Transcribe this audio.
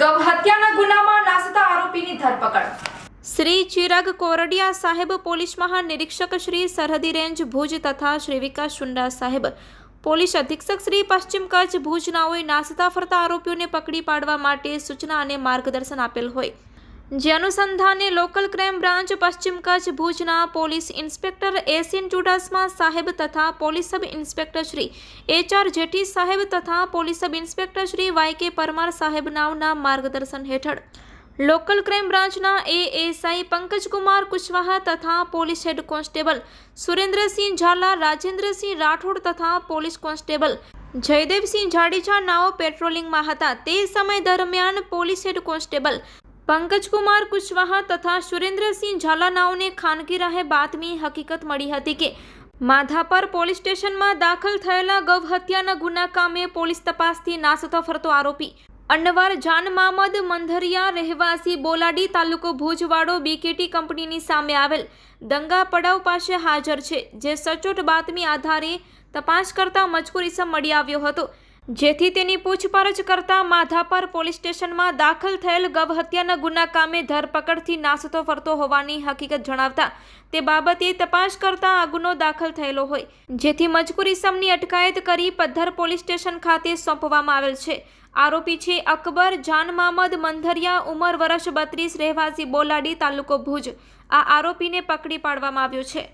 ગૌહત્યાના ગુનામાં નાસતા આરોપીની ધરપકડ. શ્રી ચિરાગ કોરડિયા સાહેબ, પોલીસ મહાનિરીક્ષક શ્રી સરહદી રેન્જ ભુજ તથા શ્રી વિકાસ શુંડા સાહેબ. પોલીસ અધિક્ષક શ્રી પશ્ચિમ કચ્છ ભુજનાઓએ નાસતા ફરતા આરોપીઓને પકડી પાડવા માટે સૂચના અને માર્ગદર્શન આપેલ હોય. જે અનુસંધાને લોકલ ક્રાઇમ બ્રાન્ચ, પશ્ચિમ કચ્છ, ભુજના પોલીસ ઇન્સ્પેક્ટર એસિન ચુડાસમા સાહેબ તથા police sub inspector Shri H R Jethi સાહેબ તથા police sub inspector Shri Y K Parmar સાહેબ નાવના માર્ગદર્શન હેઠળ લોકલ ક્રાઇમ બ્રાન્ચના એએસઆઈ પંકજકુમાર કુશવાહા તથા police head constable Surendrasinh Zala, Rajendrasinh Rathod તથા પોલીસ કોન્સ્ટેબલ જયદેવસિંહ જાડેજા નાઓ પેટ્રોલિંગમાં હતા. તે સમય દરમિયાન police head constable Pankajkumar Kushwaha તથા સુરેન્દ્રસિંહ ઝાલાનાઓને ખાનગી રાહે બાતમી હકીકત મળી હતી કે માધાપર પોલીસ સ્ટેશનમાં દાખલ થયેલા ગૌ હત્યાના ગુના કામે પોલીસ તપાસથી નાસતો ફરતો આરોપી. અન્નવાર જાન મામદ મંધરિયા રહેવાસી બોલાડી તાલુકો ભુજવાડો બીકેટી કંપનીની સામે આવેલ દંગા પડાવ પાસે હાજર છે, જે સચોટ બાતમી આધારે તપાસ કરતા મજકુર ઇસમ મળી આવ્યો હતો. જેથી તેની પૂછપરછ કરતા માધાપર પોલીસ સ્ટેશનમાં દાખલ થયેલ ગૌ હત્યાના ગુના કામે ધરપકડથી નાસતો ફરતો હોવાની હકીકત જણાવતા તે બાબતે તપાસ કરતા આ ગુનો દાખલ થયેલો હોય, જેથી મજકૂર ઇસમની અટકાયત કરી પદ્ધર પોલીસ સ્ટેશન ખાતે સોંપવામાં આવેલ છે. આરોપી છે અકબર જાન મામદ મંધરિયા, ઉંમર વર્ષ બત્રીસ, રહેવાસી બોલાડી, તાલુકો ભુજ. આ આરોપીને પકડી પાડવામાં આવ્યો છે.